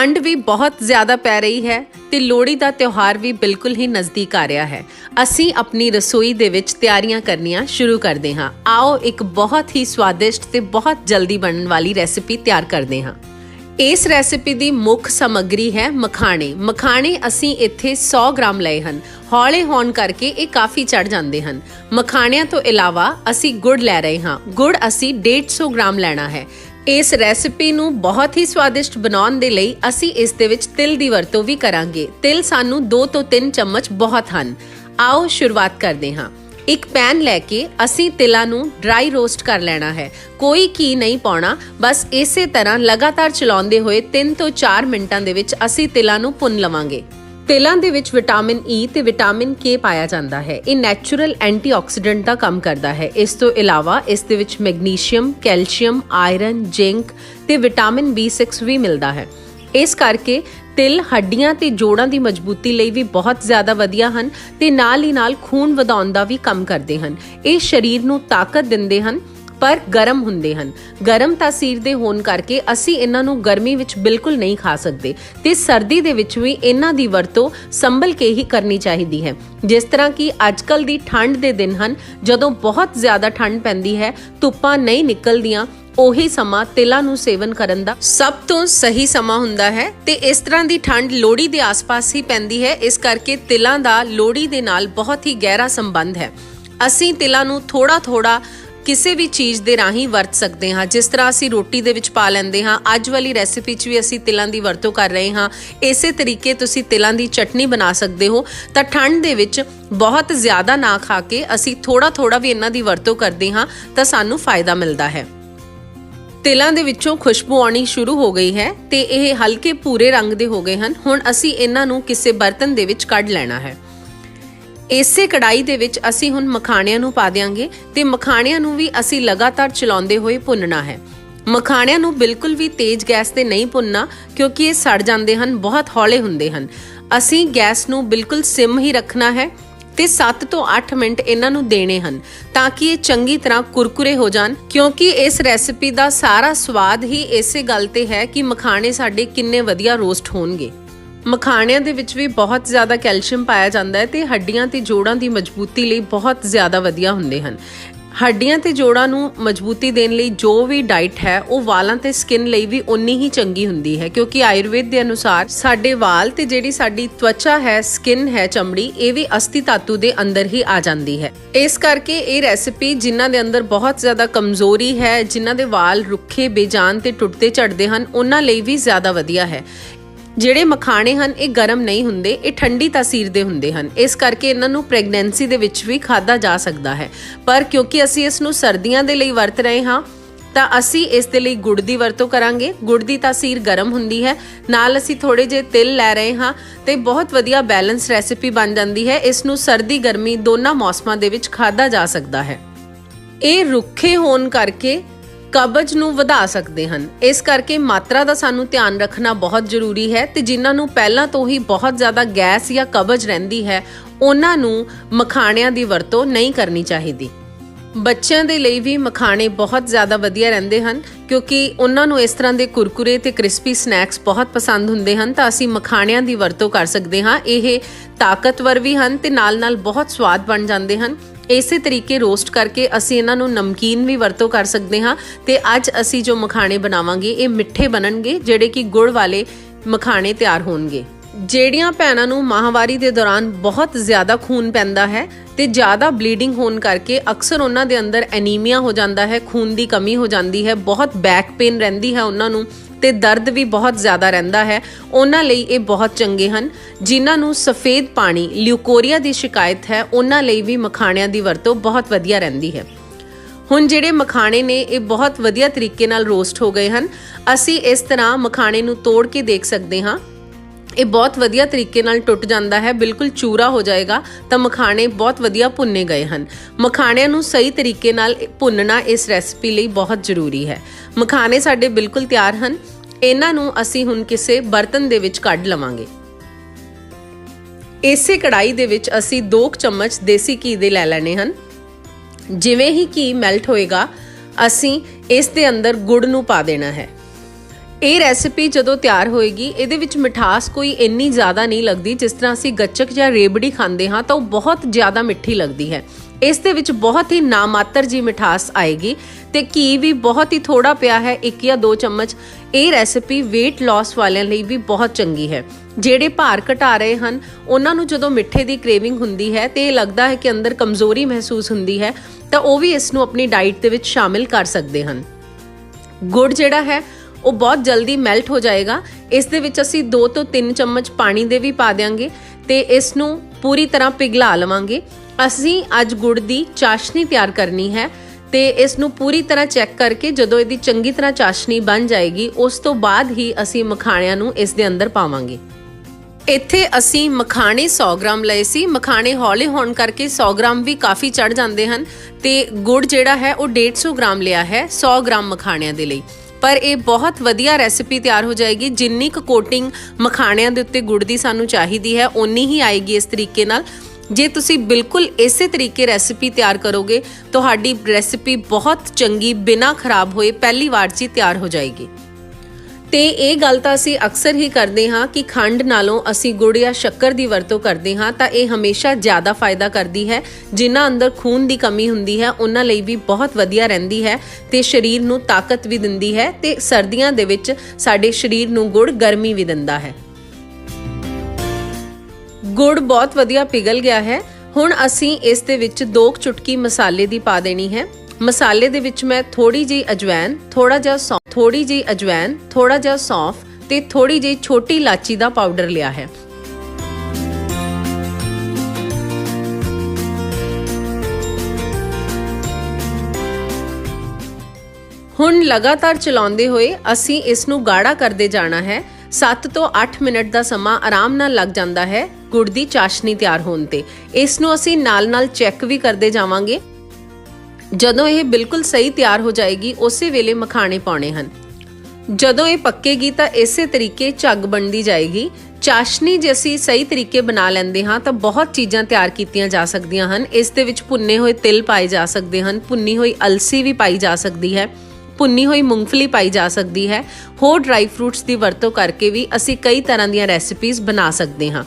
ਠੰਡ ਵੀ ਬਹੁਤ ਜ਼ਿਆਦਾ ਪੈ ਰਹੀ ਹੈ ਤੇ ਲੋਹੜੀ ਦਾ ਤਿਉਹਾਰ ਵੀ ਬਿਲਕੁਲ ਹੀ ਨਜ਼ਦੀਕ ਆ ਰਿਹਾ ਹੈ। ਅਸੀਂ ਆਪਣੀ ਰਸੋਈ ਦੇ ਵਿੱਚ ਤਿਆਰੀਆਂ ਕਰਨੀਆਂ ਸ਼ੁਰੂ ਕਰਦੇ ਹਾਂ। ਆਓ ਇੱਕ ਬਹੁਤ ਹੀ ਸਵਾਦਿਸ਼ਟ ਤੇ ਬਹੁਤ ਜਲਦੀ ਬਣਨ ਵਾਲੀ ਰੈਸਿਪੀ ਤਿਆਰ ਕਰਦੇ ਹਾਂ। ਇਸ ਰੈਸਿਪੀ ਦੀ ਮੁੱਖ ਸਮੱਗਰੀ ਹੈ ਮਖਾਣੇ। ਮਖਾਣੇ ਅਸੀਂ ਇੱਥੇ 100 ਗ੍ਰਾਮ ਲਏ ਹਨ। ਹੌਲੇ ਹੋਣ ਕਰਕੇ ਇਹ ਕਾਫੀ ਚੜ ਜਾਂਦੇ ਹਨ। ਮਖਾਣਿਆਂ ਤੋਂ ਇਲਾਵਾ ਅਸੀਂ ਗੁੜ ਲੈ ਰਹੇ ਹਾਂ। ਗੁੜ ਅਸੀਂ 150 ਗ੍ਰਾਮ ਲੈਣਾ ਹੈ। ਇਸ ਰੈਸਿਪੀ ਨੂੰ ਬਹੁਤ ਹੀ ਸਵਾਦਿਸ਼ਟ ਬਣਾਉਣ ਦੇ ਲਈ ਅਸੀਂ ਇਸ ਦੇ ਵਿੱਚ ਤਿਲ ਦੀ ਵਰਤੋਂ ਵੀ ਕਰਾਂਗੇ। ਤਿਲ ਸਾਨੂੰ 2 ਤੋਂ 3 ਚਮਚ ਬਹੁਤ ਹਨ। ਆਓ ਸ਼ੁਰੂਆਤ ਕਰਦੇ ਹਾਂ। ਇੱਕ ਪੈਨ ਲੈ ਕੇ ਅਸੀਂ ਤਿਲਾਂ ਨੂੰ ਡਰਾਈ ਰੋਸਟ ਕਰ ਲੈਣਾ ਹੈ। ਕੋਈ ਕੀ ਨਹੀਂ ਪਾਉਣਾ, ਬਸ ਇਸੇ ਤਰ੍ਹਾਂ ਲਗਾਤਾਰ ਚਲਾਉਂਦੇ ਹੋਏ 3 ਤੋਂ 4 ਮਿੰਟਾਂ ਦੇ ਵਿੱਚ ਅਸੀਂ ਤਿਲਾਂ ਨੂੰ ਭੁੰਨ ਲਵਾਂਗੇ। ਤਿਲਾਂ ਦੇ ਵਿੱਚ ਵਿਟਾਮਿਨ ਈ ਤੇ ਵਿਟਾਮਿਨ ਕੇ ਪਾਇਆ ਜਾਂਦਾ ਹੈ। ਇਹ ਨੈਚੁਰਲ ਐਂਟੀਆਕਸੀਡੈਂਟ ਦਾ ਕੰਮ ਕਰਦਾ ਹੈ। ਇਸ ਤੋਂ ਇਲਾਵਾ ਇਸ ਦੇ ਵਿੱਚ ਮੈਗਨੀਸ਼ੀਅਮ, ਕੈਲਸ਼ੀਅਮ, ਆਇਰਨ, ਜ਼ਿੰਕ ਤੇ ਵਿਟਾਮਿਨ B6 ਵੀ ਮਿਲਦਾ ਹੈ। ਇਸ ਕਰਕੇ ਤਿਲ ਹੱਡੀਆਂ ਤੇ ਜੋੜਾਂ ਦੀ ਮਜ਼ਬੂਤੀ ਲਈ ਵੀ ਬਹੁਤ ਜ਼ਿਆਦਾ ਵਧੀਆ ਹਨ ਤੇ ਨਾਲ ਹੀ ਨਾਲ ਖੂਨ ਵਧਾਉਣ ਦਾ ਵੀ ਕੰਮ ਕਰਦੇ ਹਨ। ਇਹ ਸਰੀਰ ਨੂੰ ਤਾਕਤ ਦਿੰਦੇ ਹਨ ਪਰ ਗਰਮ ਹੁੰਦੇ ਹਨ। ਗਰਮ ਤਾਸੀਰ ਦੇ ਹੋਣ ਕਰਕੇ ਅਸੀਂ ਇਹਨਾਂ ਨੂੰ ਗਰਮੀ ਵਿੱਚ ਬਿਲਕੁਲ ਨਹੀਂ ਖਾ ਸਕਦੇ ਤੇ ਸਰਦੀ ਦੇ ਵਿੱਚ ਵੀ ਇਹਨਾਂ ਦੀ ਵਰਤੋਂ ਸੰਭਲ ਕੇ ਹੀ ਕਰਨੀ ਚਾਹੀਦੀ ਹੈ। ਜਿਸ ਤਰ੍ਹਾਂ ਕਿ ਅੱਜਕੱਲ ਦੀ ਠੰਡ ਦੇ ਦਿਨ ਹਨ, ਜਦੋਂ ਬਹੁਤ ਜ਼ਿਆਦਾ ਠੰਡ ਪੈਂਦੀ ਹੈ, ਧੁੱਪਾਂ ਨਹੀਂ ਨਿਕਲਦੀਆਂ, ਉਹੀ ਸਮਾਂ ਤਿਲਾਂ ਨੂੰ ਸੇਵਨ ਕਰਨ ਦਾ ਸਭ ਤੋਂ ਸਹੀ ਸਮਾਂ ਹੁੰਦਾ ਹੈ ਤੇ ਇਸ ਤਰ੍ਹਾਂ ਦੀ ਠੰਡ ਲੋਹੜੀ ਦੇ ਆਸ-ਪਾਸ ਹੀ ਪੈਂਦੀ ਹੈ, ਇਸ ਕਰਕੇ ਤਿਲਾਂ ਦਾ ਲੋਹੜੀ ਦੇ ਨਾਲ ਬਹੁਤ ਹੀ ਗਹਿਰਾ ਸੰਬੰਧ ਹੈ। ਅਸੀਂ ਤਿਲਾਂ ਨੂੰ ਥੋੜਾ-ਥੋੜਾ ਕਿਸੇ ਵੀ ਚੀਜ਼ ਦੇ ਰਾਹੀਂ ਵਰਤ ਸਕਦੇ ਹਾਂ। ਜਿਸ ਤਰ੍ਹਾਂ ਅਸੀਂ ਰੋਟੀ ਦੇ ਵਿੱਚ ਪਾ ਲੈਂਦੇ ਹਾਂ, ਅੱਜ ਵਾਲੀ ਰੈਸਿਪੀ 'ਚ ਵੀ ਅਸੀਂ ਤਿਲਾਂ ਦੀ ਵਰਤੋਂ ਕਰ ਰਹੇ ਹਾਂ। ਇਸੇ ਤਰੀਕੇ ਤੁਸੀਂ ਤਿਲਾਂ ਦੀ ਚਟਨੀ ਬਣਾ ਸਕਦੇ ਹੋ। ਤਾਂ ਠੰਡ ਦੇ ਵਿੱਚ ਬਹੁਤ ਜ਼ਿਆਦਾ ਨਾ ਖਾ ਕੇ ਅਸੀਂ ਥੋੜਾ-ਥੋੜਾ ਵੀ ਇਹਨਾਂ ਦੀ ਵਰਤੋਂ ਕਰਦੇ ਹਾਂ, ਤਾਂ ਸਾਨੂੰ ਫਾਇਦਾ ਮਿਲਦਾ ਹੈ। ਤਿਲਾਂ ਦੇ ਵਿੱਚੋਂ ਖੁਸ਼ਬੂ ਆਉਣੀ ਸ਼ੁਰੂ ਹੋ ਗਈ ਹੈ ਤੇ ਇਹ ਹਲਕੇ ਭੂਰੇ ਰੰਗ ਦੇ ਹੋ ਗਏ ਹਨ। ਹੁਣ ਅਸੀਂ ਇਹਨਾਂ ਨੂੰ ਕਿਸੇ ਬਰਤਨ ਦੇ ਵਿੱਚ ਕੱਢ ਲੈਣਾ ਹੈ। ਇਸੇ ਕੜਾਈ ਦੇ ਵਿੱਚ ਅਸੀਂ ਹੁਣ ਮਖਾਣਿਆਂ ਨੂੰ ਪਾ ਦਿਆਂਗੇ ਤੇ ਮਖਾਣਿਆਂ ਨੂੰ ਵੀ ਅਸੀਂ ਲਗਾਤਾਰ ਚਲਾਉਂਦੇ ਹੋਏ ਭੁੰਨਣਾ ਹੈ। ਮਖਾਣਿਆਂ ਨੂੰ ਬਿਲਕੁਲ ਵੀ ਤੇਜ਼ ਗੈਸ ਤੇ ਨਹੀਂ ਭੁੰਨਣਾ, ਕਿਉਂਕਿ ਇਹ ਸੜ ਜਾਂਦੇ ਹਨ, ਬਹੁਤ ਹੌਲੇ ਹੁੰਦੇ ਹਨ। ਅਸੀਂ ਗੈਸ ਨੂੰ ਬਿਲਕੁਲ ਸਿਮ ਹੀ ਰੱਖਣਾ ਹੈ ਤੇ 7 ਤੋਂ 8 ਮਿੰਟ ਇਹਨਾਂ ਨੂੰ ਦੇਣੇ ਹਨ ਤਾਂ ਕਿ ਇਹ ਚੰਗੀ ਤਰ੍ਹਾਂ ਕੁਰਕੁਰੇ ਹੋ ਜਾਣ, ਕਿਉਂਕਿ ਇਸ ਰੈਸਿਪੀ ਦਾ ਸਾਰਾ ਸਵਾਦ ਹੀ ਇਸੇ ਗੱਲ ਤੇ ਹੈ ਕਿ ਮਖਾਣੇ ਸਾਡੇ ਕਿੰਨੇ ਵਧੀਆ ਰੋਸਟ ਹੋਣਗੇ। ਮਖਾਣਿਆਂ ਦੇ ਵਿੱਚ ਵੀ ਬਹੁਤ ਜ਼ਿਆਦਾ ਕੈਲਸ਼ੀਅਮ ਪਾਇਆ ਜਾਂਦਾ ਹੈ ਤੇ ਹੱਡੀਆਂ ਤੇ ਜੋੜਾਂ ਦੀ ਮਜ਼ਬੂਤੀ ਲਈ ਬਹੁਤ ਜ਼ਿਆਦਾ ਵਧੀਆ ਹੁੰਦੇ ਹਨ। ਹੱਡੀਆਂ ਤੇ ਜੋੜਾਂ ਨੂੰ ਮਜ਼ਬੂਤੀ ਦੇਣ ਲਈ ਜੋ ਵੀ ਡਾਈਟ ਹੈ, ਉਹ ਵਾਲਾਂ ਤੇ ਸਕਿਨ ਲਈ ਵੀ ਉਨੀ ਹੀ ਚੰਗੀ ਹੁੰਦੀ ਹੈ, ਕਿਉਂਕਿ ਆਯੁਰਵੇਦ ਦੇ ਅਨੁਸਾਰ ਸਾਡੇ ਵਾਲ ਤੇ ਜਿਹੜੀ ਸਾਡੀ ਤਵਚਾ ਹੈ, ਸਕਿਨ ਹੈ, ਚਮੜੀ, ਇਹ ਵੀ ਅਸਥੀ ਧਾਤੂ ਦੇ ਅੰਦਰ ਹੀ ਆ ਜਾਂਦੀ ਹੈ। ਇਸ ਕਰਕੇ ਇਹ ਰੈਸਿਪੀ ਜਿਨ੍ਹਾਂ ਦੇ ਅੰਦਰ ਬਹੁਤ ਜ਼ਿਆਦਾ ਕਮਜ਼ੋਰੀ ਹੈ, ਜਿਨ੍ਹਾਂ ਦੇ ਵਾਲ ਰੁੱਖੇ, ਬੇਜਾਨ ਤੇ ਟੁੱਟਦੇ ਝੜਦੇ ਹਨ, ਉਹਨਾਂ ਲਈ ਵੀ ਜ਼ਿਆਦਾ ਵਧੀਆ ਹੈ। ਜਿਹੜੇ ਮਖਾਣੇ ਹਨ, ਇਹ ਗਰਮ ਨਹੀਂ ਹੁੰਦੇ, ਇਹ ਠੰਡੀ ਤਾਸੀਰ ਦੇ ਹੁੰਦੇ ਹਨ। ਇਸ ਕਰਕੇ ਇਹਨਾਂ ਨੂੰ ਪ੍ਰੈਗਨੈਂਸੀ ਦੇ ਵਿੱਚ ਵੀ ਖਾਦਾ ਜਾ ਸਕਦਾ ਹੈ। ਪਰ ਕਿਉਂਕਿ ਅਸੀਂ ਇਸ ਨੂੰ ਸਰਦੀਆਂ ਦੇ ਲਈ ਵਰਤ ਰਹੇ ਹਾਂ, ਤਾਂ ਅਸੀਂ ਇਸ ਦੇ ਲਈ ਗੁੜ ਦੀ ਵਰਤੋਂ ਕਰਾਂਗੇ। ਗੁੜ ਦੀ ਤਾਸੀਰ ਗਰਮ ਹੁੰਦੀ ਹੈ, ਨਾਲ ਅਸੀਂ ਥੋੜੇ ਜਿਹੇ ਤਿਲ ਲੈ ਰਹੇ ਹਾਂ ਤੇ ਬਹੁਤ ਵਧੀਆ ਬੈਲੈਂਸ ਰੈਸਿਪੀ ਬਣ ਜਾਂਦੀ ਹੈ। ਇਸ ਨੂੰ ਸਰਦੀ ਗਰਮੀ ਦੋਨਾਂ ਮੌਸਮਾਂ ਦੇ ਵਿੱਚ ਖਾਦਾ ਜਾ ਸਕਦਾ ਹੈ। ਇਹ ਰੁੱਖੇ ਹੋਣ ਕਰਕੇ ਕਬਜ਼ ਨੂੰ ਵਧਾ ਸਕਦੇ ਹਨ। ਇਸ ਕਰਕੇ ਮਾਤਰਾ ਦਾ ਸਾਨੂੰ ਧਿਆਨ ਰੱਖਣਾ ਬਹੁਤ ਜ਼ਰੂਰੀ ਹੈ ਤੇ ਜਿਨ੍ਹਾਂ ਨੂੰ ਪਹਿਲਾਂ ਤੋਂ ਹੀ ਬਹੁਤ ਜ਼ਿਆਦਾ ਗੈਸ ਜਾਂ ਕਬਜ਼ ਰਹਿੰਦੀ ਹੈ, ਉਹਨਾਂ ਨੂੰ ਮਖਾਣਿਆਂ ਦੀ ਵਰਤੋਂ ਨਹੀਂ ਕਰਨੀ ਚਾਹੀਦੀ। ਬੱਚਿਆਂ ਦੇ ਲਈ ਵੀ ਮਖਾਣੇ ਬਹੁਤ ਜ਼ਿਆਦਾ ਵਧੀਆ ਰਹਿੰਦੇ ਹਨ, ਕਿਉਂਕਿ ਉਹਨਾਂ ਨੂੰ ਇਸ ਤਰ੍ਹਾਂ ਦੇ ਕੁਰਕੁਰੇ ਤੇ ਕ੍ਰਿਸਪੀ ਸਨੈਕਸ ਬਹੁਤ ਪਸੰਦ ਹੁੰਦੇ ਹਨ ਤਾਂ ਅਸੀਂ ਮਖਾਣਿਆਂ ਦੀ ਵਰਤੋਂ ਕਰ ਸਕਦੇ ਹਾਂ। ਇਹ ਤਾਕਤਵਰ ਵੀ ਹਨ ਤੇ ਨਾਲ-ਨਾਲ ਬਹੁਤ ਸਵਾਦ ਬਣ ਜਾਂਦੇ ਹਨ। ਇਸੇ ਤਰੀਕੇ ਰੋਸਟ ਕਰਕੇ ਅਸੀਂ ਇਹਨਾਂ ਨੂੰ ਨਮਕੀਨ ਵੀ ਵਰਤੋਂ ਕਰ ਸਕਦੇ ਹਾਂ ਤੇ ਅੱਜ ਅਸੀਂ ਜੋ ਮਖਾਣੇ ਬਣਾਵਾਂਗੇ, ਇਹ ਮਿੱਠੇ ਬਣਨਗੇ, ਜਿਹੜੇ ਕਿ ਗੁੜ ਵਾਲੇ ਮਖਾਣੇ ਤਿਆਰ ਹੋਣਗੇ। ਜਿਹੜੀਆਂ ਭੈਣਾਂ ਨੂੰ ਮਾਹਵਾਰੀ ਦੇ ਦੌਰਾਨ ਬਹੁਤ ਜ਼ਿਆਦਾ ਖੂਨ ਪੈਂਦਾ ਹੈ ਤੇ ਜ਼ਿਆਦਾ ਬਲੀਡਿੰਗ ਹੋਣ ਕਰਕੇ ਅਕਸਰ ਉਹਨਾਂ ਦੇ ਅੰਦਰ ਐਨੀਮੀਆ ਹੋ ਜਾਂਦਾ ਹੈ, ਖੂਨ ਦੀ ਕਮੀ ਹੋ ਜਾਂਦੀ ਹੈ, ਬਹੁਤ ਬੈਕ ਪੇਨ ਰਹਿੰਦੀ ਹੈ ਉਹਨਾਂ ਨੂੰ। ਤੇ ਦਰਦ ਵੀ ਬਹੁਤ ਜ਼ਿਆਦਾ ਰਹਿੰਦਾ ਹੈ। ਉਹਨਾਂ ਲਈ ਇਹ ਬਹੁਤ ਚੰਗੇ ਹਨ। ਜਿਨ੍ਹਾਂ ਨੂੰ ਸਫੇਦ ਪਾਣੀ, ਲਿਊਕੋਰੀਆ ਦੀ ਸ਼ਿਕਾਇਤ ਹੈ, ਉਹਨਾਂ ਲਈ ਵੀ ਮਖਾਣਿਆਂ ਦੀ ਵਰਤੋਂ ਬਹੁਤ ਵਧੀਆ ਰਹਿੰਦੀ ਹੈ। ਹੁਣ ਜਿਹੜੇ ਮਖਾਣੇ ਨੇ, ਇਹ ਬਹੁਤ ਵਧੀਆ ਤਰੀਕੇ ਨਾਲ ਰੋਸਟ ਹੋ ਗਏ ਹਨ। ਅਸੀਂ ਇਸ ਤਰ੍ਹਾਂ ਮਖਾਣੇ ਨੂੰ ਤੋੜ ਕੇ ਦੇਖ ਸਕਦੇ ਹਾਂ। ਇਹ ਬਹੁਤ ਵਧੀਆ ਤਰੀਕੇ ਨਾਲ ਟੁੱਟ ਜਾਂਦਾ ਹੈ, ਬਿਲਕੁਲ ਚੂਰਾ ਹੋ ਜਾਏਗਾ, ਤਾਂ ਮਖਾਣੇ ਬਹੁਤ ਵਧੀਆ ਭੁੰਨੇ ਗਏ ਹਨ। ਮਖਾਣਿਆਂ ਨੂੰ ਸਹੀ ਤਰੀਕੇ ਨਾਲ ਭੁੰਨਣਾ ਇਸ ਰੈਸਪੀ ਲਈ ਬਹੁਤ ਜ਼ਰੂਰੀ ਹੈ। ਮਖਾਣੇ ਸਾਡੇ ਬਿਲਕੁਲ ਤਿਆਰ ਹਨ। ਇਹਨਾਂ ਨੂੰ ਅਸੀਂ ਹੁਣ ਕਿਸੇ ਬਰਤਨ ਦੇ ਵਿੱਚ ਕੱਢ ਲਵਾਂਗੇ। ਇਸੇ ਕੜਾਈ ਦੇ ਵਿੱਚ ਅਸੀਂ 2 ਚਮਚ ਦੇਸੀ ਘੀ ਦੇ ਲੈ ਲੈਣੇ ਹਨ। ਜਿਵੇਂ ਹੀ ਘੀ ਮੈਲਟ ਹੋਏਗਾ, ਅਸੀਂ ਇਸ ਦੇ ਅੰਦਰ ਗੁੜ ਨੂੰ ਪਾ ਦੇਣਾ ਹੈ। ਇਹ ਰੈਸਿਪੀ ਜਦੋਂ ਤਿਆਰ ਹੋਏਗੀ, ਇਹਦੇ ਵਿੱਚ ਮਿਠਾਸ ਕੋਈ ਇੰਨੀ ਜ਼ਿਆਦਾ ਨਹੀਂ ਲੱਗਦੀ, ਜਿਸ ਤਰ੍ਹਾਂ ਅਸੀਂ ਗੱਚਕ ਜਾਂ ਰੇਬੜੀ ਖਾਂਦੇ ਹਾਂ, ਤਾਂ ਉਹ ਬਹੁਤ ਜ਼ਿਆਦਾ ਮਿੱਠੀ ਲੱਗਦੀ ਹੈ। ਇਸ ਦੇ ਵਿੱਚ ਬਹੁਤ ਹੀ ਨਾਮਾਤਰ ਜੀ ਮਿਠਾਸ ਆਏਗੀ ਤੇ ਘੀ ਵੀ ਬਹੁਤ ਹੀ ਥੋੜਾ ਪਿਆ ਹੈ 1 ਜਾਂ 2 ਚਮਚ। ਇਹ ਰੈਸਿਪੀ weight loss ਵਾਲਿਆਂ ਲਈ ਵੀ ਬਹੁਤ ਚੰਗੀ ਹੈ। ਜਿਹੜੇ ਭਾਰ ਘਟਾ ਰਹੇ ਹਨ, ਉਹਨਾਂ ਨੂੰ ਜਦੋਂ ਮਿੱਠੇ ਦੀ ਕ੍ਰੇਵਿੰਗ ਹੁੰਦੀ ਹੈ ਤੇ ਇਹ ਲੱਗਦਾ ਹੈ ਕਿ ਅੰਦਰ ਕਮਜ਼ੋਰੀ ਮਹਿਸੂਸ ਹੁੰਦੀ ਹੈ, ਤਾਂ ਉਹ ਵੀ ਇਸ ਨੂੰ ਆਪਣੀ ਡਾਈਟ ਦੇ ਵਿੱਚ ਸ਼ਾਮਿਲ ਕਰ ਸਕਦੇ ਹਨ। ਗੁੜ ਜਿਹੜਾ ਹੈ ਉਹ ਬਹੁਤ ਜਲਦੀ ਮੈਲਟ ਹੋ ਜਾਏਗਾ। ਇਸ ਦੇ ਵਿੱਚ ਅਸੀਂ 2 ਤੋਂ 3 ਚਮਚ ਪਾਣੀ ਦੇ ਵੀ ਪਾ ਦਿਆਂਗੇ ਤੇ ਇਸ ਨੂੰ ਪੂਰੀ ਤਰ੍ਹਾਂ ਪਿਘਲਾ ਲਵਾਂਗੇ। ਅਸੀਂ ਅੱਜ ਗੁੜ ਦੀ ਚਾਸ਼ਨੀ ਤਿਆਰ ਕਰਨੀ ਹੈ ਤੇ ਇਸ ਨੂੰ ਪੂਰੀ ਤਰ੍ਹਾਂ ਚੈੱਕ ਕਰਕੇ ਜਦੋਂ ਇਹਦੀ ਚੰਗੀ ਤਰ੍ਹਾਂ ਚਾਸ਼ਨੀ ਬਣ ਜਾਏਗੀ, ਉਸ ਤੋਂ ਬਾਅਦ ਹੀ ਅਸੀਂ ਮਖਾਣਿਆਂ ਨੂੰ ਇਸ ਦੇ ਅੰਦਰ ਪਾਵਾਂਗੇ। ਇੱਥੇ ਅਸੀਂ ਮਖਾਣੇ 100 ਗ੍ਰਾਮ ਲਏ ਸੀ। ਮਖਾਣੇ ਹੌਲੇ ਹੋਣ ਕਰਕੇ 100 ਗ੍ਰਾਮ ਵੀ ਕਾਫੀ ਚੜ ਜਾਂਦੇ ਹਨ ਤੇ ਗੁੜ ਜਿਹੜਾ ਹੈ ਉਹ 150 ਗ੍ਰਾਮ ਲਿਆ ਹੈ 100 ਗ੍ਰਾਮ ਮਖਾਣਿਆਂ ਦੇ ਲਈ। ਪਰ ਇਹ ਬਹੁਤ ਵਧੀਆ ਰੈਸਿਪੀ ਤਿਆਰ ਹੋ ਜਾਏਗੀ। ਜਿੰਨੀ ਕੁ ਕੋਟਿੰਗ ਮਖਾਣਿਆਂ ਦੇ ਉੱਤੇ ਗੁੜ ਦੀ ਸਾਨੂੰ ਚਾਹੀਦੀ ਹੈ, ਓਨੀ ਹੀ ਆਏਗੀ ਇਸ ਤਰੀਕੇ ਨਾਲ। ਜੇ ਤੁਸੀਂ ਬਿਲਕੁਲ ਇਸੇ ਤਰੀਕੇ ਰੈਸਿਪੀ ਤਿਆਰ ਕਰੋਗੇ, ਤੁਹਾਡੀ ਰੈਸਿਪੀ ਬਹੁਤ ਚੰਗੀ, ਬਿਨਾਂ ਖਰਾਬ ਹੋਏ, ਪਹਿਲੀ ਵਾਰ 'ਚ ਹੀ ਤਿਆਰ ਹੋ ਜਾਏਗੀ। ਤੇ ਇਹ ਗੱਲ ਤਾਂ ਅਸੀਂ ਅਕਸਰ ਹੀ ਕਰਦੇ ਹਾਂ ਕਿ ਖੰਡ ਨਾਲੋਂ ਅਸੀਂ ਗੁੜ ਜਾਂ ਸ਼ੱਕਰ ਦੀ ਵਰਤੋਂ ਕਰਦੇ ਹਾਂ ਤਾਂ ਇਹ ਹਮੇਸ਼ਾ ਜ਼ਿਆਦਾ ਫਾਇਦਾ ਕਰਦੀ ਹੈ, ਜਿਨ੍ਹਾਂ ਅੰਦਰ ਖੂਨ ਦੀ ਕਮੀ ਹੁੰਦੀ ਹੈ, ਉਹਨਾਂ ਲਈ ਵੀ ਬਹੁਤ ਵਧੀਆ ਰਹਿੰਦੀ ਹੈ ਤੇ ਸਰੀਰ ਨੂੰ ਤਾਕਤ ਵੀ ਦਿੰਦੀ ਹੈ ਤੇ ਸਰਦੀਆਂ ਦੇ ਵਿੱਚ ਸਾਡੇ ਸਰੀਰ ਨੂੰ ਗੁੜ ਗਰਮੀ ਵੀ ਦਿੰਦਾ ਹੈ। ਗੁੜ ਬਹੁਤ ਵਧੀਆ ਪਿਘਲ ਗਿਆ ਹੈ। ਹੁਣ ਅਸੀਂ ਇਸ ਦੇ ਵਿੱਚ ਦੋ ਕੁ ਚੁਟਕੀ ਮਸਾਲੇ ਦੀ ਪਾ ਦੇਣੀ ਹੈ। ਮਸਾਲੇ ਦੇ ਵਿੱਚ ਮੈਂ ਥੋੜੀ ਜਿਹੀ ਅਜਵੈਨ ਥੋੜਾ ਜਿਹਾ ਥੋੜੀ ਜਿਹੀ ਅਜਵੈਨ, ਥੋੜਾ ਜਿਹਾ ਸੌਂਫ ਤੇ ਥੋੜੀ ਜਿਹੀ ਛੋਟੀ ਇਲਾਚੀ ਦਾ ਪਾਊਡਰ ਲਿਆ ਹੈ। ਹੁਣ ਲਗਾਤਾਰ ਚਲਾਉਂਦੇ ਹੋਏ ਅਸੀਂ ਇਸ ਨੂੰ ਗਾੜਾ ਕਰਦੇ ਜਾਣਾ ਹੈ। 7 ਤੋਂ 8 ਮਿੰਟ ਦਾ ਸਮਾਂ ਆਰਾਮ ਨਾਲ ਲੱਗ ਜਾਂਦਾ ਹੈ। ਗੁੜ ਦੀ ਚਾਸ਼ਨੀ ਤਿਆਰ ਹੋਣ ਤੇ। ਇਸ ਨੂੰ ਅਸੀਂ ਨਾਲ-ਨਾਲ ਚੈੱਕ ਵੀ ਕਰਦੇ ਜਾਵਾਂਗੇ। ਜਦੋਂ ਇਹ ਬਿਲਕੁਲ ਸਹੀ ਤਿਆਰ ਹੋ ਜਾਏਗੀ, ਉਸੇ ਵੇਲੇ ਮਖਾਣੇ ਪਾਉਣੇ ਹਨ। ਜਦੋਂ ਇਹ ਪੱਕੇਗੀ ਤਾਂ ਇਸੇ ਤਰੀਕੇ ਝੱਗ ਬਣਦੀ ਜਾਏਗੀ। ਚਾਸ਼ਨੀ ਜੇ ਅਸੀਂ ਸਹੀ ਤਰੀਕੇ ਬਣਾ ਲੈਂਦੇ ਹਾਂ, ਤਾਂ ਬਹੁਤ ਚੀਜ਼ਾਂ ਤਿਆਰ ਕੀਤੀਆਂ ਜਾ ਸਕਦੀਆਂ ਹਨ। ਇਸ ਦੇ ਵਿੱਚ ਭੁੰਨੇ ਹੋਏ ਤਿਲ ਪਾਏ ਜਾ ਸਕਦੇ ਹਨ, ਭੁੰਨੀ ਹੋਈ ਅਲਸੀ ਵੀ ਪਾਈ ਜਾ ਸਕਦੀ ਹੈ, ਭੁੰਨੀ ਹੋਈ ਮੂੰਗਫਲੀ ਪਾਈ ਜਾ ਸਕਦੀ ਹੈ। ਹੋਰ ਡਰਾਈ ਫਰੂਟਸ ਦੀ ਵਰਤੋਂ ਕਰਕੇ ਵੀ ਅਸੀਂ ਕਈ ਤਰ੍ਹਾਂ ਦੀਆਂ ਰੈਸਿਪੀਜ਼ ਬਣਾ ਸਕਦੇ ਹਾਂ।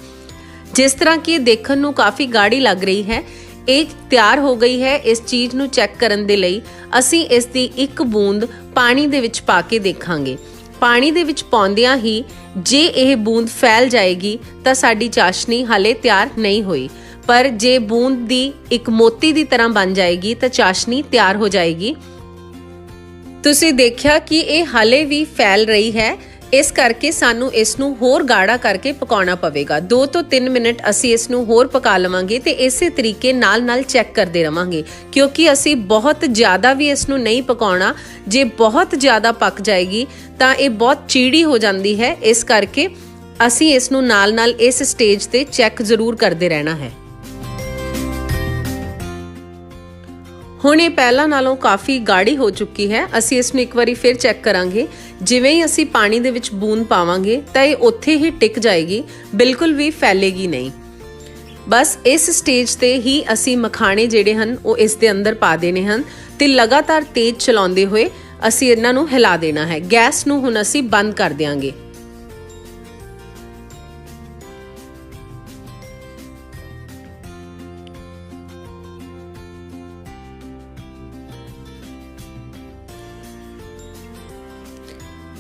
ਜਿਸ ਤਰ੍ਹਾਂ ਕਿ ਇਹ ਦੇਖਣ ਨੂੰ ਕਾਫੀ ਗਾੜੀ ਲੱਗ ਰਹੀ ਹੈ ਇਹ ਤਿਆਰ ਹੋ ਗਈ ਹੈ ਇਸ ਚੀਜ਼ ਨੂੰ ਚੈੱਕ ਕਰਨ ਦੇ ਲਈ। ਅਸੀਂ ਇਸ ਦੀ ਇੱਕ ਬੂੰਦ ਪਾਣੀ ਦੇ ਵਿੱਚ ਪਾ ਕੇ ਦੇਖਾਂਗੇ। ਪਾਣੀ ਦੇ ਵਿੱਚ ਪਾਉਂਦਿਆਂ ਹੀ ਜੇ ਇਹ ਬੂੰਦ ਫੈਲ ਜਾਏਗੀ ਤਾਂ ਸਾਡੀ ਚਾਸ਼ਨੀ ਹਲੇ ਤਿਆਰ ਨਹੀਂ ਹੋਈ। ਪਰ ਜੇ ਬੂੰਦ ਦੀ ਇੱਕ ਮੋਤੀ ਦੀ ਤਰ੍ਹਾਂ ਬਣ ਜਾਏਗੀ ਤਾਂ ਚਾਸ਼ਨੀ ਤਿਆਰ ਹੋ ਜਾਏਗੀ। ਤੁਸੀਂ ਦੇਖਿਆ ਕਿ ਇਹ ਹਲੇ ਵੀ ਫੈਲ ਰਹੀ ਹੈ। ਇਸ ਕਰਕੇ ਸਾਨੂੰ ਇਸ ਨੂੰ ਹੋਰ ਗਾੜਾ ਕਰਕੇ ਪਕਾਉਣਾ ਪਵੇਗਾ। 2 ਤੋਂ 3 ਮਿੰਟ ਅਸੀਂ ਇਸ ਨੂੰ ਹੋਰ ਪਕਾ ਲਵਾਂਗੇ ਤੇ ਇਸੇ ਤਰੀਕੇ ਨਾਲ-ਨਾਲ ਚੈੱਕ ਕਰਦੇ ਰਵਾਂਗੇ। ਕਿਉਂਕਿ ਅਸੀਂ ਬਹੁਤ ਜ਼ਿਆਦਾ ਵੀ ਇਸ ਨੂੰ ਨਹੀਂ ਪਕਾਉਣਾ। ਜੇ ਬਹੁਤ ਜ਼ਿਆਦਾ ਪੱਕ ਜਾਏਗੀ ਤਾਂ ਇਹ ਬਹੁਤ ਚੀੜੀ ਹੋ ਜਾਂਦੀ ਹੈ। ਇਸ ਕਰਕੇ ਅਸੀਂ ਇਸ ਨੂੰ ਨਾਲ-ਨਾਲ ਇਸ ਸਟੇਜ ਤੇ ਚੈੱਕ ਜ਼ਰੂਰ ਕਰਦੇ ਰਹਿਣਾ ਹੈ। ਹੁਣ ਇਹ ਪਹਿਲਾਂ ਨਾਲੋਂ ਕਾਫੀ ਗਾੜੀ ਹੋ ਚੁੱਕੀ ਹੈ। ਅਸੀਂ ਇਸ ਨੂੰ ਇੱਕ ਵਾਰੀ ਫਿਰ ਚੈੱਕ ਕਰਾਂਗੇ। ਜਿਵੇਂ ਹੀ ਅਸੀਂ ਪਾਣੀ ਦੇ ਵਿੱਚ ਬੂੰਦ ਪਾਵਾਂਗੇ, ਤਾਂ ਇਹ ਉੱਥੇ ਹੀ ਟਿਕ ਜਾਏਗੀ, ਬਿਲਕੁਲ ਵੀ ਫੈਲੇਗੀ ਨਹੀਂ। ਬਸ ਇਸ ਸਟੇਜ ਤੇ ਹੀ ਅਸੀਂ ਮਖਾਣੇ ਜਿਹੜੇ ਹਨ, ਉਹ ਇਸ ਦੇ ਅੰਦਰ ਪਾ ਦੇਣੇ ਹਨ ਤੇ ਲਗਾਤਾਰ ਤੇਜ਼ ਚਲਾਉਂਦੇ ਹੋਏ ਅਸੀਂ ਇਹਨਾਂ ਨੂੰ ਹਿਲਾ ਦੇਣਾ ਹੈ। ਗੈਸ ਨੂੰ ਹੁਣ ਅਸੀਂ ਬੰਦ ਕਰ ਦਿਆਂਗੇ।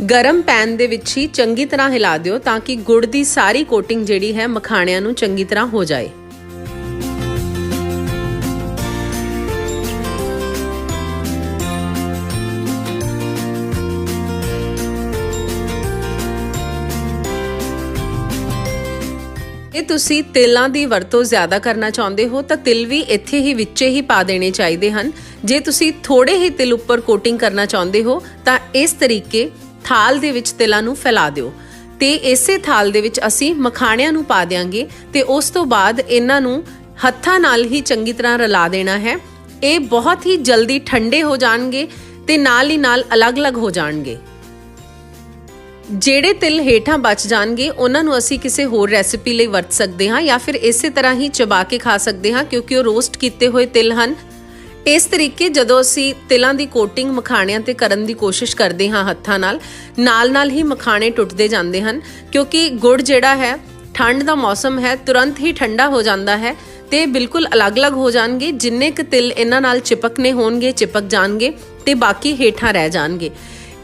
ਗਰਮ ਪੈਨ ਦੇ ਵਿੱਚ ਹੀ ਚੰਗੀ ਤਰ੍ਹਾਂ ਹਿਲਾ ਦਿਓ ਤਾਂ ਕਿ ਗੁੜ ਦੀ ਸਾਰੀ ਕੋਟਿੰਗ ਜਿਹੜੀ ਹੈ ਮਖਾਣਿਆਂ ਨੂੰ ਚੰਗੀ ਤਰ੍ਹਾਂ ਹੋ ਜਾਏ। ਇਹ ਤੁਸੀਂ ਤਿਲਾਂ ਦੀ ਵਰਤੋਂ ਜ਼ਿਆਦਾ ਕਰਨਾ ਚਾਹੁੰਦੇ ਹੋ ਤਾਂ ਤਿਲ ਵੀ ਇੱਥੇ ਹੀ ਵਿੱਚੇ ਹੀ ਪਾ ਦੇਣੇ ਚਾਹੀਦੇ ਹਨ। ਜੇ ਤੁਸੀਂ ਥੋੜੇ ਹੀ ਤਿਲ ਉੱਪਰ ਕੋਟਿੰਗ ਕਰਨਾ ਚਾਹੁੰਦੇ ਹੋ ਤਾਂ ਇਸ ਤਰੀਕੇ ਥਾਲ ਦੇ ਵਿੱਚ ਤਿਲਾਂ ਨੂੰ ਫੈਲਾ ਦਿਓ। ਤੇ ਇਸੇ ਥਾਲ ਦੇ ਵਿੱਚ ਅਸੀਂ ਮਖਾਣਿਆਂ ਨੂੰ ਪਾ ਦਿਆਂਗੇ ਤੇ ਉਸ ਤੋਂ ਬਾਅਦ ਇਹਨਾਂ ਨੂੰ ਹੱਥਾਂ ਨਾਲ ਹੀ ਚੰਗੀ ਤਰ੍ਹਾਂ ਰਲਾ ਦੇਣਾ ਹੈ। ਇਹ ਬਹੁਤ ਹੀ ਜਲਦੀ ਠੰਡੇ ਹੋ ਜਾਣਗੇ ਤੇ ਨਾਲ ਹੀ ਨਾਲ ਅਲੱਗ-ਅਲੱਗ ਹੋ ਜਾਣਗੇ। ਜਿਹੜੇ ਤਿਲ ਹੇਠਾਂ ਬਚ ਜਾਣਗੇ, ਉਹਨਾਂ ਨੂੰ ਅਸੀਂ ਕਿਸੇ ਹੋਰ ਰੈਸਿਪੀ ਲਈ ਵਰਤ ਸਕਦੇ ਹਾਂ ਜਾਂ ਫਿਰ ਇਸੇ ਤਰ੍ਹਾਂ ਹੀ ਚਬਾ ਕੇ ਖਾ ਸਕਦੇ ਹਾਂ ਕਿਉਂਕਿ ਉਹ ਰੋਸਟ ਕੀਤੇ ਹੋਏ ਤਿਲ ਹਨ। ਇਸ ਤਰੀਕੇ ਜਦੋਂ ਅਸੀਂ ਤਿਲਾਂ ਦੀ ਕੋਟਿੰਗ ਮਖਾਣਿਆਂ ਤੇ ਕਰਨ ਦੀ ਕੋਸ਼ਿਸ਼ ਕਰਦੇ ਹਾਂ ਹੱਥਾਂ ਨਾਲ, ਨਾਲ-ਨਾਲ ਹੀ ਮਖਾਣੇ ਟੁੱਟਦੇ ਜਾਂਦੇ ਹਨ, ਕਿਉਂਕਿ ਗੁੜ ਜਿਹੜਾ ਹੈ, ਠੰਡ ਦਾ ਮੌਸਮ ਹੈ, ਤੁਰੰਤ ਹੀ ਠੰਡਾ ਹੋ ਜਾਂਦਾ ਹੈ ਤੇ ਬਿਲਕੁਲ ਅਲੱਗ-ਅਲੱਗ ਹੋ ਜਾਣਗੇ, ਜਿੰਨੇ ਕੁ ਤਿਲ ਇਹਨਾਂ ਨਾਲ ਚਿਪਕਨੇ ਹੋਣਗੇ, ਚਿਪਕ ਜਾਣਗੇ ਤੇ ਬਾਕੀ ਹੇਠਾਂ ਰਹਿ ਜਾਣਗੇ।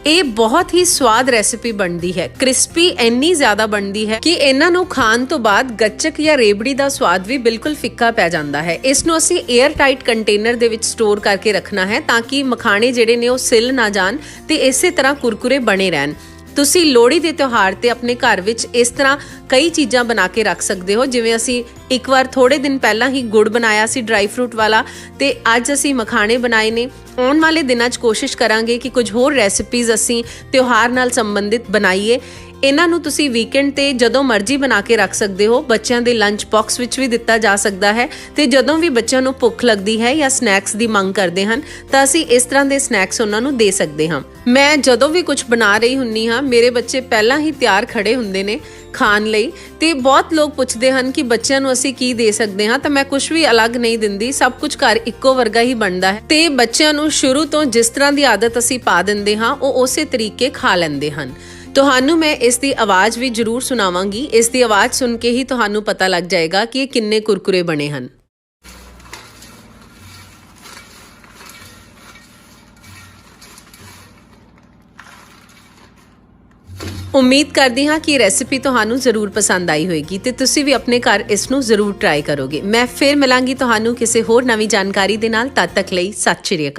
ਇਹ ਬਹੁਤ ਹੀ ਸਵਾਦ ਰੈਸਿਪੀ ਬਣਦੀ ਹੈ। ਕ੍ਰਿਸਪੀ ਇੰਨੀ ਜ਼ਿਆਦਾ ਬਣਦੀ ਹੈ ਕਿ ਇਹਨਾਂ ਨੂੰ ਖਾਣ ਤੋਂ ਬਾਅਦ ਗੱਚਕ ਜਾਂ ਰੇਬੜੀ ਦਾ ਸਵਾਦ ਵੀ ਬਿਲਕੁਲ ਫਿੱਕਾ ਪੈ ਜਾਂਦਾ ਹੈ। ਇਸ ਨੂੰ ਅਸੀਂ 에ਅਰ ਟਾਈਟ ਕੰਟੇਨਰ ਦੇ ਵਿੱਚ ਸਟੋਰ ਕਰਕੇ ਰੱਖਣਾ ਹੈ ਤਾਂ ਕਿ ਮਖਾਣੇ ਜਿਹੜੇ ਨੇ ਉਹ ਸਿੱਲ ਨਾ ਜਾਣ ਤੇ ਇਸੇ ਤਰ੍ਹਾਂ ਕੁਰਕੁਰੇ ਬਣੇ ਰਹਿਣ। ਤੁਸੀਂ ਲੋਹੜੀ ਦੇ ਤਿਉਹਾਰ ਤੇ ਆਪਣੇ ਘਰ ਵਿੱਚ ਇਸ ਤਰ੍ਹਾਂ ਕਈ ਚੀਜ਼ਾਂ ਬਣਾ ਕੇ ਰੱਖ ਸਕਦੇ ਹੋ। ਜਿਵੇਂ ਅਸੀਂ ਇੱਕ ਵਾਰ ਥੋੜੇ ਦਿਨ ਪਹਿਲਾਂ ਹੀ ਗੁੜ ਬਣਾਇਆ ਸੀ ਡਰਾਈ ਫਰੂਟ ਵਾਲਾ, ਤੇ ਅੱਜ ਅਸੀਂ ਮਖਾਣੇ ਬਣਾਏ ਨੇ। ਆਉਣ ਵਾਲੇ ਦਿਨਾਂ 'ਚ ਕੋਸ਼ਿਸ਼ ਕਰਾਂਗੇ ਕਿ ਕੁਝ ਹੋਰ ਰੈਸਿਪੀਜ਼ ਅਸੀਂ ਤਿਉਹਾਰ ਨਾਲ ਸੰਬੰਧਿਤ ਬਣਾਈਏ। ਇਹਨਾਂ ਨੂੰ ਤੁਸੀਂ ਵੀਕਐਂਡ ਤੇ ਜਦੋਂ ਮਰਜ਼ੀ ਬਣਾ ਕੇ ਰੱਖ ਸਕਦੇ ਹੋ। ਬੱਚਿਆਂ ਦੇ ਲੰਚ ਬਾਕਸ ਵਿੱਚ ਵੀ ਦਿੱਤਾ ਜਾ ਸਕਦਾ ਹੈ ਤੇ ਜਦੋਂ ਵੀ ਬੱਚਿਆਂ ਨੂੰ ਭੁੱਖ ਲੱਗਦੀ ਹੈ ਜਾਂ ਸਨੈਕਸ ਦੀ ਮੰਗ ਕਰਦੇ ਹਨ, ਤਾਂ ਅਸੀਂ ਇਸ ਤਰ੍ਹਾਂ ਦੇ ਸਨੈਕਸ ਉਹਨਾਂ ਨੂੰ ਦੇ ਸਕਦੇ ਹਾਂ। ਮੈਂ ਜਦੋਂ ਵੀ ਕੁਝ ਬਣਾ ਰਹੀ ਹੁੰਨੀ ਹਾਂ, ਮੇਰੇ ਬੱਚੇ ਪਹਿਲਾਂ ਹੀ ਤਿਆਰ ਖੜੇ ਹੁੰਦੇ ਨੇ ਖਾਣ ਲਈ ਤੇ ਬਹੁਤ ਲੋਕ ਪੁੱਛਦੇ ਹਨ ਕਿ ਬੱਚਿਆਂ ਨੂੰ ਅਸੀਂ ਕੀ ਦੇ ਸਕਦੇ ਹਾਂ, ਤਾਂ ਮੈਂ ਕੁਝ ਵੀ ਅਲੱਗ ਨਹੀਂ ਦਿੰਦੀ, ਸਭ ਕੁਝ ਘਰ ਇੱਕੋ ਵਰਗਾ ਹੀ ਬਣਦਾ ਹੈ। ਤੇ ਬੱਚਿਆਂ ਨੂੰ ਸ਼ੁਰੂ ਤੋਂ ਜਿਸ ਤਰ੍ਹਾਂ ਦੀ ਆਦਤ ਅਸੀਂ ਪਾ ਦਿੰਦੇ ਹਾਂ, ਉਹ ਉਸੇ ਤਰੀਕੇ ਖਾ ਲੈਂਦੇ ਹਨ। ਤੁਹਾਨੂੰ ਮੈਂ ਇਸ ਦੀ ਆਵਾਜ਼ ਵੀ ਜ਼ਰੂਰ ਸੁਣਾਵਾਂਗੀ। ਇਸ ਦੀ ਆਵਾਜ਼ ਸੁਣ ਕੇ ਹੀ ਤੁਹਾਨੂੰ ਪਤਾ ਲੱਗ ਜਾਏਗਾ ਕਿ ਇਹ ਕਿੰਨੇ ਕੁਰਕੁਰੇ ਬਣੇ ਹਨ। ਉਮੀਦ ਕਰਦੀ ਹਾਂ ਕਿ ਇਹ ਰੈਸਿਪੀ ਤੁਹਾਨੂੰ ਜ਼ਰੂਰ ਪਸੰਦ ਆਈ ਹੋਵੇਗੀ ਤੇ ਤੁਸੀਂ ਵੀ ਆਪਣੇ ਘਰ ਇਸ ਨੂੰ ਜ਼ਰੂਰ ਟਰਾਈ ਕਰੋਗੇ। ਮੈਂ ਫਿਰ ਮਿਲਾਂਗੀ ਤੁਹਾਨੂੰ ਕਿਸੇ ਹੋਰ ਨਵੀਂ ਜਾਣਕਾਰੀ ਦੇ ਨਾਲ। ਤਦ ਤੱਕ ਲਈ ਸਤਿ ਸ਼੍ਰੀ ਅਕਾਲ।